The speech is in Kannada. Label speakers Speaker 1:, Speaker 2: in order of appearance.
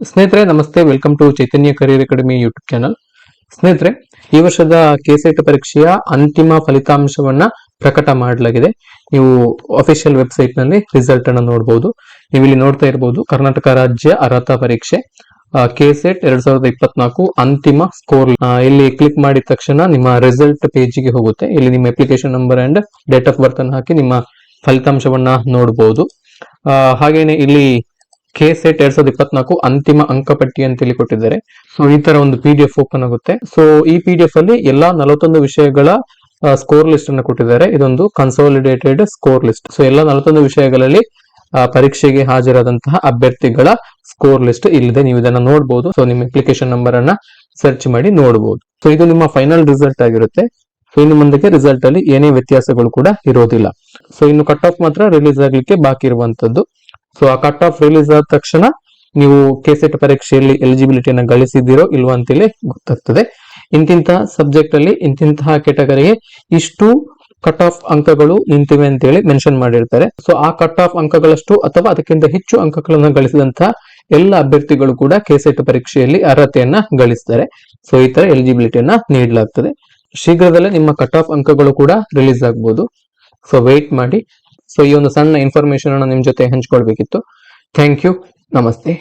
Speaker 1: ಸ್ನೇಹಿತರೆ, ನಮಸ್ತೆ. Welcome to Chaitanya career academy YouTube channel ಸ್ನೇಹಿತರೆ, ಈ ವರ್ಷದ ಕೆಸೆಟ್ ಪರೀಕ್ಷೆಯ ಅಂತಿಮ ಫಲಿತಾಂಶವನ್ನ ಪ್ರಕಟ ಮಾಡಲಾಗಿದೆ. ನೀವು ಅಫಿಷಿಯಲ್ ವೆಬ್ಸೈಟ್ನಲ್ಲಿ ರಿಸಲ್ಟ್ ಅನ್ನು ನೋಡಬಹುದು ನೀವು ಇಲ್ಲಿ ನೋಡ್ತಾ ಇರಬಹುದು ಕರ್ನಾಟಕ ರಾಜ್ಯ ಅರ್ಹತಾ ಪರೀಕ್ಷೆ. ಕೆಸೆಟ್ ಎರಡ್ ಸಾವಿರದ ಇಪ್ಪತ್ನಾಲ್ಕು ಅಂತಿಮ ಸ್ಕೋರ್ ಇಲ್ಲಿ ಕ್ಲಿಕ್ ಮಾಡಿದ ತಕ್ಷಣ ನಿಮ್ಮ ರಿಸಲ್ಟ್ ಪೇಜಿಗೆ ಹೋಗುತ್ತೆ. ಇಲ್ಲಿ ನಿಮ್ಮ application number and date of birth ಅನ್ನು ಹಾಕಿ ನಿಮ್ಮ ಫಲಿತಾಂಶವನ್ನ ನೋಡಬಹುದು ಹಾಗೇನೆ ಇಲ್ಲಿ ಕೆ ಸೆಟ್ ಎರಡ್ ಸಾವಿರದ ಇಪ್ಪತ್ನಾಲ್ಕು ಅಂತಿಮ ಅಂಕಪಟ್ಟಿ ಅಂತ ಹೇಳಿ ಕೊಟ್ಟಿದ್ದಾರೆ. ಸೊ ಈ ತರ ಒಂದು ಪಿ ಡಿ ಎಫ್ ಓಪನ್ ಆಗುತ್ತೆ. ಸೊ ಈ ಪಿ ಡಿ ಎಫ್ ಅಲ್ಲಿ ಎಲ್ಲಾ ನಲವತ್ತೊಂದು ವಿಷಯಗಳ ಸ್ಕೋರ್ ಲಿಸ್ಟ್ ಅನ್ನು ಕೊಟ್ಟಿದ್ದಾರೆ. ಇದೊಂದು ಕನ್ಸಾಲಿಡೇಟೆಡ್ ಸ್ಕೋರ್ ಲಿಸ್ಟ್ ಸೊ ಎಲ್ಲಾ ನಲವತ್ತೊಂದು ವಿಷಯಗಳಲ್ಲಿ ಪರೀಕ್ಷೆಗೆ ಹಾಜರಾದಂತಹ ಅಭ್ಯರ್ಥಿಗಳ ಸ್ಕೋರ್ ಲಿಸ್ಟ್ ಇಲ್ಲಿದೆ. ನೀವು ಇದನ್ನ ನೋಡಬಹುದು ಸೊ ನಿಮ್ಮ ಅಪ್ಲಿಕೇಶನ್ ನಂಬರ್ ಅನ್ನ ಸರ್ಚ್ ಮಾಡಿ ನೋಡಬಹುದು ಸೊ ಇದು ನಿಮ್ಮ ಫೈನಲ್ ರಿಸಲ್ಟ್ ಆಗಿರುತ್ತೆ. ಸೊ ಇನ್ನು ಮುಂದಕ್ಕೆ ರಿಸಲ್ಟ್ ಅಲ್ಲಿ ಏನೇ ವ್ಯತ್ಯಾಸಗಳು ಕೂಡ ಇರೋದಿಲ್ಲ. ಸೊ ಇನ್ನು ಕಟ್ ಆಫ್ ಮಾತ್ರ ರಿಲೀಸ್ ಆಗ್ಲಿಕ್ಕೆ ಬಾಕಿ ಇರುವಂತದ್ದು. ಸೊ ಆ ಕಟ್ ಆಫ್ ರಿಲೀಸ್ ಆದ ತಕ್ಷಣ ನೀವು ಕೆಸೆಟ್ ಪರೀಕ್ಷೆಯಲ್ಲಿ ಎಲಿಜಿಬಿಲಿಟಿಯನ್ನು ಗಳಿಸಿದ್ದೀರೋ ಇಲ್ವಾ ಅಂತೇಳಿ ಗೊತ್ತಾಗ್ತದೆ. ಇಂತಿಂತಹ ಸಬ್ಜೆಕ್ಟ್ ಅಲ್ಲಿ ಇಂತಿಂತಹ ಕೆಟಗರಿಗೆ ಇಷ್ಟು ಕಟ್ ಆಫ್ ಅಂಕಗಳು ನಿಂತಿವೆ ಅಂತೇಳಿ ಮೆನ್ಷನ್ ಮಾಡಿರ್ತಾರೆ. ಸೊ ಆ ಕಟ್ ಆಫ್ ಅಂಕಗಳಷ್ಟು ಅಥವಾ ಅದಕ್ಕಿಂತ ಹೆಚ್ಚು ಅಂಕಗಳನ್ನು ಗಳಿಸಿದಂತಹ ಎಲ್ಲ ಅಭ್ಯರ್ಥಿಗಳು ಕೂಡ ಕೆಸೆಟ್ ಪರೀಕ್ಷೆಯಲ್ಲಿ ಅರ್ಹತೆಯನ್ನ ಗಳಿಸ್ತಾರೆ. ಸೊ ಈ ತರ ಎಲಿಜಿಬಿಲಿಟಿಯನ್ನ ನೀಡಲಾಗ್ತದೆ. ಶೀಘ್ರದಲ್ಲೇ ನಿಮ್ಮ ಕಟ್ ಆಫ್ ಅಂಕಗಳು ಕೂಡ ರಿಲೀಸ್ ಆಗ್ಬೋದು. ಸೊ ವೆಯ್ಟ್ ಮಾಡಿ. ಸೊ ಈ ಒಂದು ಸಣ್ಣ ಇನ್ಫಾರ್ಮೇಶನ್ ಅನ್ನ ನಿಮ್ ಜೊತೆ ಹಂಚ್ಕೊಳ್ಬೇಕಿತ್ತು. ಥ್ಯಾಂಕ್ ಯು ನಮಸ್ತೆ.